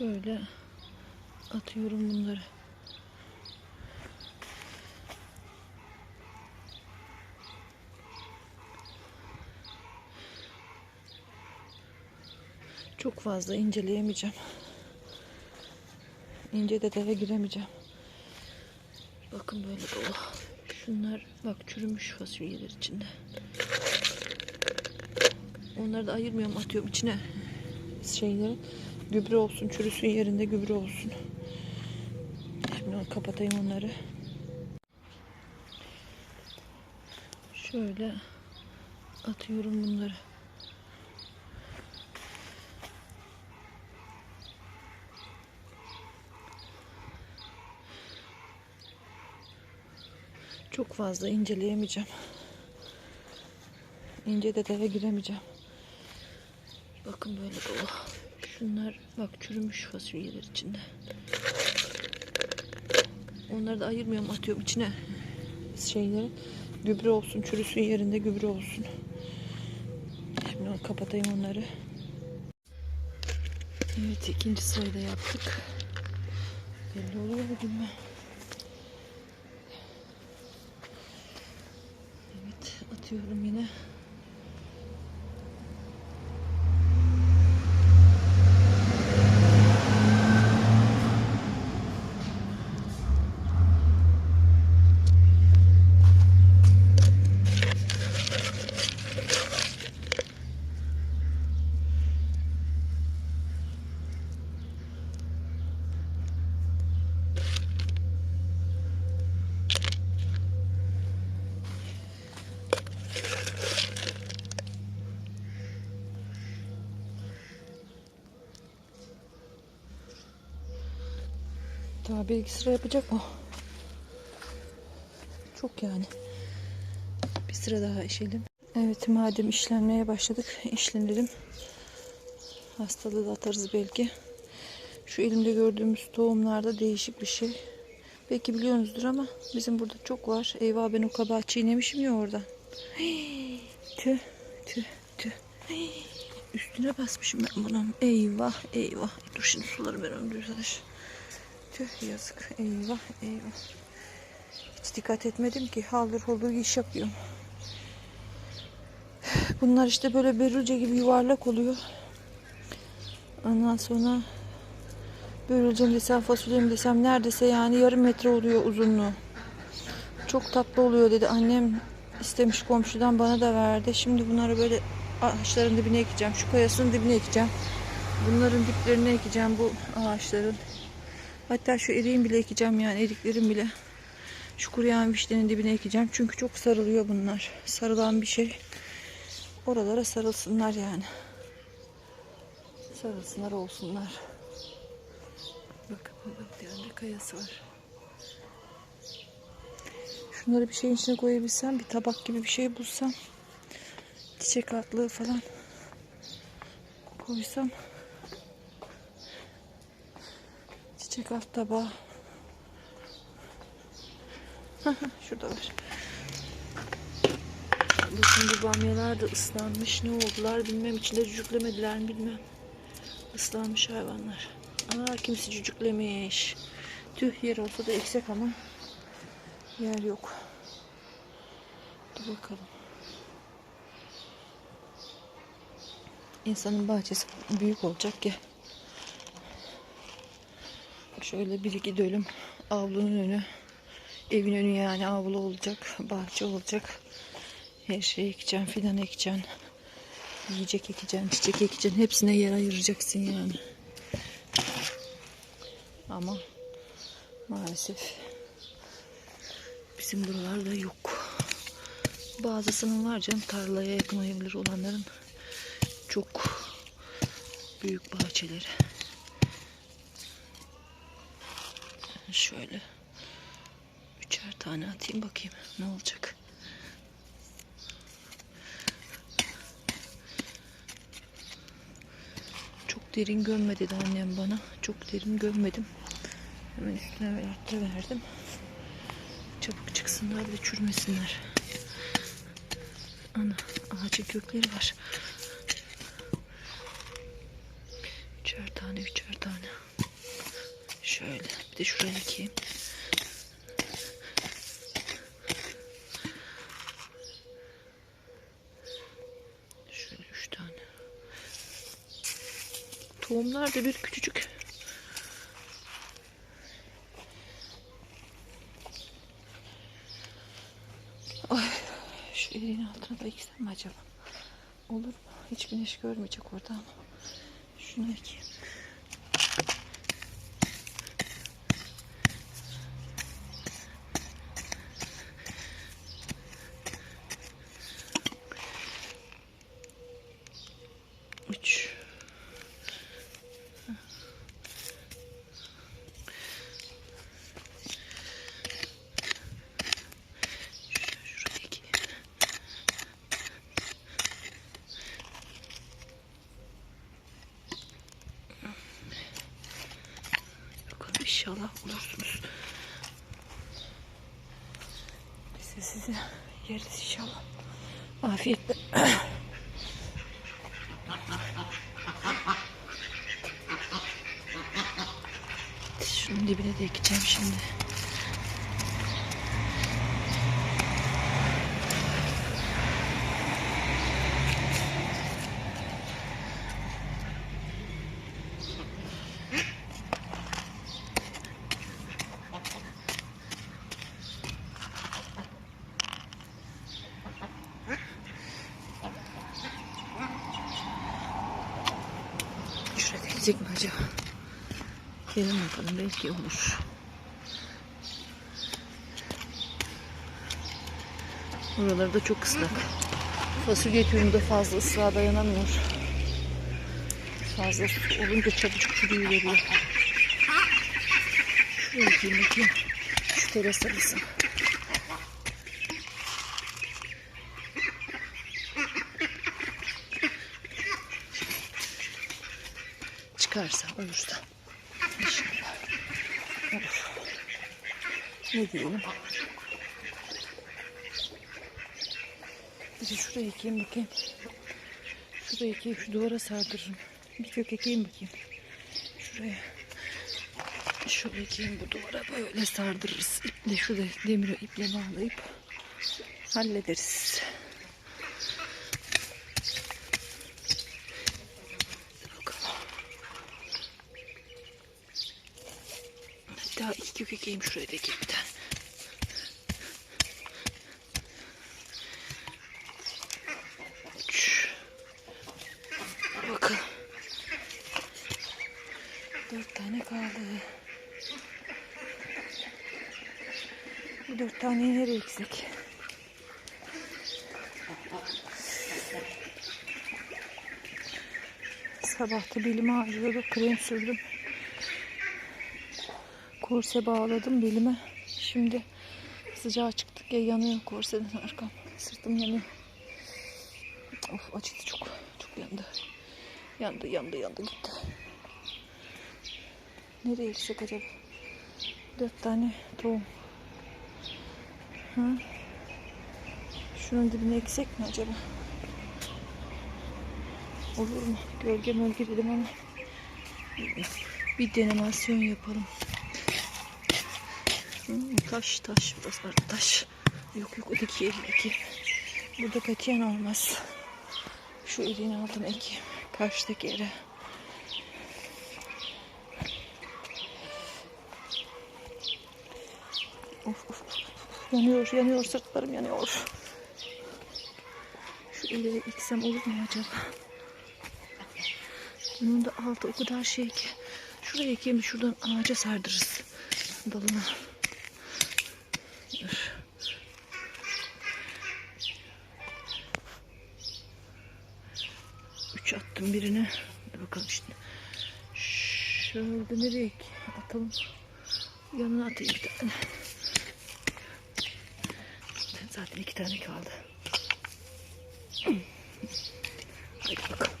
Şöyle atıyorum bunları. Çok fazla inceleyemeyeceğim. İnce detaya giremeyeceğim. Bakın böyle dolu. Şunlar bak çürümüş fasulyeler içinde. Onları da ayırmıyorum atıyorum içine şeyleri. Gübre olsun çürüsün yerinde gübre olsun. Şimdi kapatayım onları. Şöyle atıyorum bunları. Çok fazla inceleyemeyeceğim. İnce detaya giremeyeceğim. Bakın böyle dolu. Şunlar bak çürümüş fasulyeler içinde. Onları da ayırmıyorum atıyorum içine şeyleri. Gübre olsun çürüsün yerinde gübre olsun. Şimdi kapatayım onları. Evet ikinci sırayı da yaptık. Belli oluyor mu bilmem. Evet atıyorum yine. Daha bir sıra yapacak mı? Çok yani. Bir sıra daha işelim. Evet madem işlenmeye başladık. işlenelim. Hastalığı da atarız belki. Şu elimde gördüğümüz tohumlarda değişik bir şey. Belki biliyorsunuzdur ama bizim burada çok var. Eyvah ben o kabağı çiğnemişim ya oradan. Hii, Tüh tüh tüh. Hii, Üstüne basmışım ben bunun. Eyvah eyvah. Dur şimdi suları ben önce arkadaş. Tüh yazık. Eyvah eyvah. Hiç dikkat etmedim ki. Haldır huldur iş yapıyorum. Bunlar işte böyle börülce gibi yuvarlak oluyor. Ondan sonra börülce mi desem fasulye mi desem neredeyse yani yarım metre oluyor uzunluğu. Çok tatlı oluyor dedi. Annem istemiş komşudan bana da verdi. Şimdi bunları böyle ağaçların dibine ekeceğim. Şu kayasının dibine ekeceğim. Bunların diplerine ekeceğim bu ağaçların. Hatta şu eriğin bile ekeceğim yani eriklerin bile. Şu kuruyan vişnenin dibine ekeceğim. Çünkü çok sarılıyor bunlar. Sarılan bir şey. Oralara sarılsınlar yani. Sarılsınlar olsunlar. Bakın burada bir kayası var. Şunları bir şeyin içine koyabilsem, bir tabak gibi bir şey bulsam. Çiçek atlığı falan koysam. Çiçek alt tabağı. Şurada var. Bakın bu bamyalar da ıslanmış. Ne oldular bilmem. İçinde cücüklemediler mi bilmem. Islanmış hayvanlar. Aa kimse cücüklemiş. Tüh yer olsa da eksik ama yer yok. Dur bakalım. İnsanın bahçesi büyük olacak ya. Şöyle bir iki dönüm avlunun önü. Evin önü yani avlu olacak. Bahçe olacak. Her şeyi ekeceğim. Fidan ekeceğim. Yiyecek ekeceğim. Çiçek ekeceğim. Hepsine yer ayıracaksın yani. Ama maalesef bizim buralarda yok. Bazısının var canım tarlaya yakın olabilir olanların çok büyük bahçeleri. Şöyle üçer tane atayım bakayım ne olacak. Çok derin gömme dedi annem bana. Çok derin gömmedim. Hemen üstüne verdim. Çabuk çıksınlar ve çürümesinler. Ana ağacın kökleri var. Üçer tane, üçer tane. Şöyle. De şuraya ekeyim. Şöyle üç tane. Tohumlar da bir küçücük. Ay, şu elin altına da eksem mi acaba? Olur mu? Hiç güneş görmeyecek orada ama. Şunu ekeyim. Üç. Şuraya iki. Bakalım inşallah bulursunuz. Biz sizi yeriz inşallah. Afiyetle. Şunun dibine de ekeceğim şimdi. Ekecek mi acaba? Gelin bakalım belki olur. Buraları da çok ıslak. Fasulye türünü de fazla ıslığa dayanamıyor. Fazla olunca çabucak çürüyüveriyor. Şuraya ekeyim bakayım. Şu teras arası. Çıkarsa olursa. İnşallah. Olur. Ne diyelim? Bir de şuraya ekeyim bakayım. Şuraya ekeyim, şu duvara sardırırım. Bir kök ekeyim bakayım. Şuraya. Şöyle ekeyim bu duvara böyle sardırırız. İple şurada demiri iple bağlayıp hallederiz. Hatta iki kök ekeyim şuraya da ekeyim bir tane. Üç. Bakalım. Dört tane kaldı. Bu dört taneyi nereye eksik? Sabah da belimi ağrıyordu. Krem sürdüm. Korse bağladım belime. Şimdi sıcağı çıktık ya yanıyor korseden arkam. Sırtım yanıyor. Of acıdı çok. Çok yandı. Yandı yandı yandı gitti. Nereye eksik acaba? Dört tane tohum. Hı? Şunun dibine eksik mi acaba? Olur mu? Gölge mölge dedim ama bir denemasyon yapalım. Hmm, taş taş burası taş. Yok yok öteki eldeki. Burada katiyen olmaz. Şu elin altına ek. Karşıdaki yere. Of, of. Yanıyor, yanıyor. Sırtlarım yanıyor. Şu ileri eksem olur mu acaba? Bunun da altı o kadar şey ki. Şuraya ekeyim şuradan ağaca sardırırız. Dalına. Dur. Üç attım birine. Hadi bakalım şimdi. Şöyle nereye atalım? Yanına atayım bir tane. Zaten iki tane kaldı. Hadi bakalım.